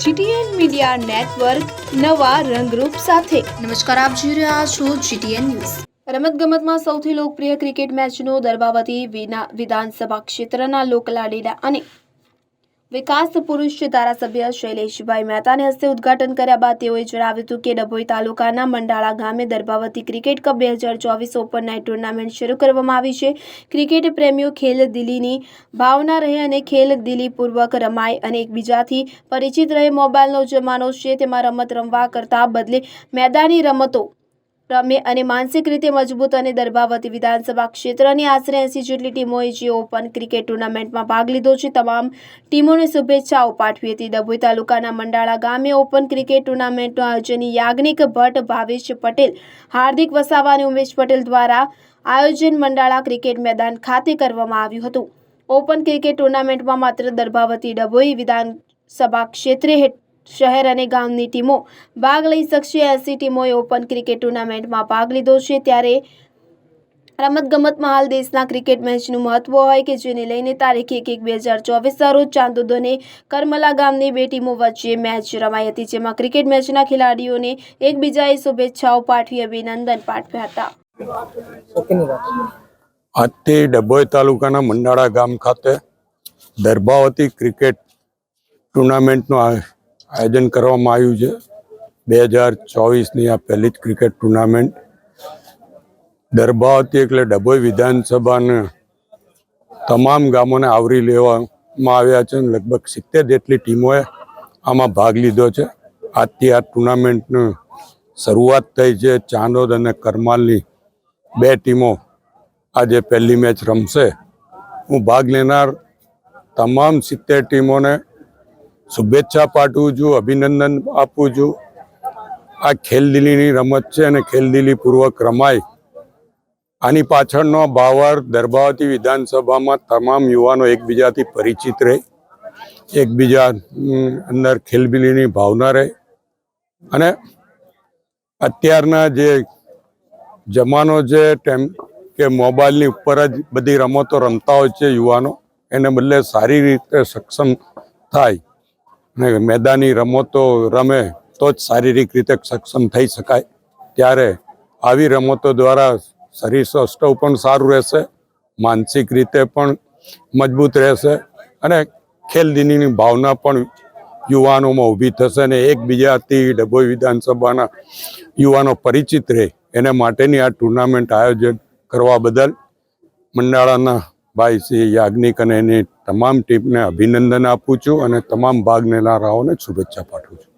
GTN media network નવા રંગરૂપ સાથે. નમસ્કાર, આપ જોઈ રહ્યા છો જીટીએન ન્યૂઝ. રમતગમતમાં સૌથી લોકપ્રિય ક્રિકેટ મેચનો દરબાવતી વિના વિધાનસભા ક્ષેત્રના લોકલાડીલા અને વિકાસ પુરુષ ધારાસભ્ય શૈલેષભાઈ મહેતાને હસ્તે ઉદ્ઘાટન કર્યા બાદ તેઓએ જણાવ્યું હતું કે ડભોઈ તાલુકાના મંડાળા ગામે દર્ભાવતી ક્રિકેટ કપ બે હજાર ચોવીસ ઓપન નાઇટ ટુર્નામેન્ટ શરૂ કરવામાં આવી છે. ક્રિકેટ પ્રેમીઓ ખેલ દિલીની ભાવના રહે અને ખેલ દિલીપૂર્વક રમાય અને એકબીજાથી પરિચિત રહે. મોબાઈલનો જમાનો છે, તેમાં રમત રમવા કરતાં બદલે મેદાની રમતો રમે અને માનસિક રીતે મજબૂત અને દર્ભાવતી વિધાનસભા ક્ષેત્રની આશરે એસી જેટલી ટીમોએ જે ઓપન ક્રિકેટ ટુર્નામેન્ટમાં ભાગ લીધો છે. તમામ ટીમોને શુભેચ્છાઓ પાઠવી હતી. ડભોઈ તાલુકાના મંડાળા ગામે ઓપન ક્રિકેટ ટુર્નામેન્ટનું આયોજન યાજ્ઞિક ભટ્ટ, ભાવેશ પટેલ, હાર્દિક વસાવા અને ઉમેશ પટેલ દ્વારા આયોજન મંડાળા ક્રિકેટ મેદાન ખાતે કરવામાં આવ્યું હતું. ઓપન ક્રિકેટ ટુર્નામેન્ટમાં માત્ર દર્ભાવતી ડભોઈ વિધાનસભા ક્ષેત્રે હેઠ શહેર અને ગામની ટીમો ભાગ લઈ શકશે. એસી ટીમોએ ઓપન ક્રિકેટ ટુર્નામેન્ટમાં ભાગ લીધો છે. ત્યારે રમતગમતમાં હાલ દેશના ક્રિકેટ મેચનું મહત્વ હોય કે જેને લઈને તારીખ એક એક બે હજાર ચોવીસના રોજ ચાંદોદ અને કરમલા ગામની બે ટીમો વચ્ચે મેચ રમાઈ હતી જેમાં ક્રિકેટ મેચના ખેલાડીઓને એકબીજાએ શુભેચ્છાઓ પાઠવી અભિનંદન પાઠવ્યા હતા. આજે ડભોઈ તાલુકાના મંડાળા ગામ ખાતે દર્ભાવતી ક્રિકેટ ટુર્નામેન્ટનું આ- આયોજન કરવામાં આવ્યું છે. બે હજાર ચોવીસની આ પહેલી જ ક્રિકેટ ટુર્નામેન્ટ. દર્ભાવતી એટલે ડભોઈ વિધાનસભાને તમામ ગામોને આવરી લેવામાં આવ્યા છે. લગભગ સિત્તેર જેટલી ટીમોએ આમાં ભાગ લીધો છે. આજથી આ ટુર્નામેન્ટની શરૂઆત થઈ છે. ચાંદોદ અને કરમાલની બે ટીમો આજે પહેલી મેચ રમશે. હું ભાગ લેનાર તમામ સિત્તેર ટીમોને શુભેચ્છા પાઠવું છું, અભિનંદન આપું છું. આ ખેલદિલીની રમત છે અને ખેલદિલીપૂર્વક રમાય. આની પાછળનો ભાવાર્થ દરબાવતી વિધાનસભામાં તમામ યુવાનો એકબીજાથી પરિચિત રહે. એકબીજા અંદર ખેલબીલીની ભાવના રહે. અને અત્યારના જે જમાનો છે, તેમ કે મોબાઈલની ઉપર જ બધી રમતો રમતા હોય છે યુવાનો, એને બદલે સારી રીતે સક્ષમ થાય. અને મેદાની રમતો રમે તો જ શારીરિક રીતે સક્ષમ થઈ શકાય. ત્યારે આવી રમતો દ્વારા શરીર સૌષ્ઠવ પણ સારું રહેશે, માનસિક રીતે પણ મજબૂત રહેશે અને ખેલદીનીની ભાવના પણ યુવાનોમાં ઊભી થશે અને એકબીજાથી ડભોઈ વિધાનસભાના યુવાનો પરિચિત રહે. એને માટેની આ ટુર્નામેન્ટ આયોજન કરવા બદલ મંડાળાના ભાઈ શ્રી યાજ્ઞિક અને એની તમામ ટીમને અભિનંદન આપું છું અને તમામ ભાગ લેનારાઓને શુભેચ્છા પાઠવું છું.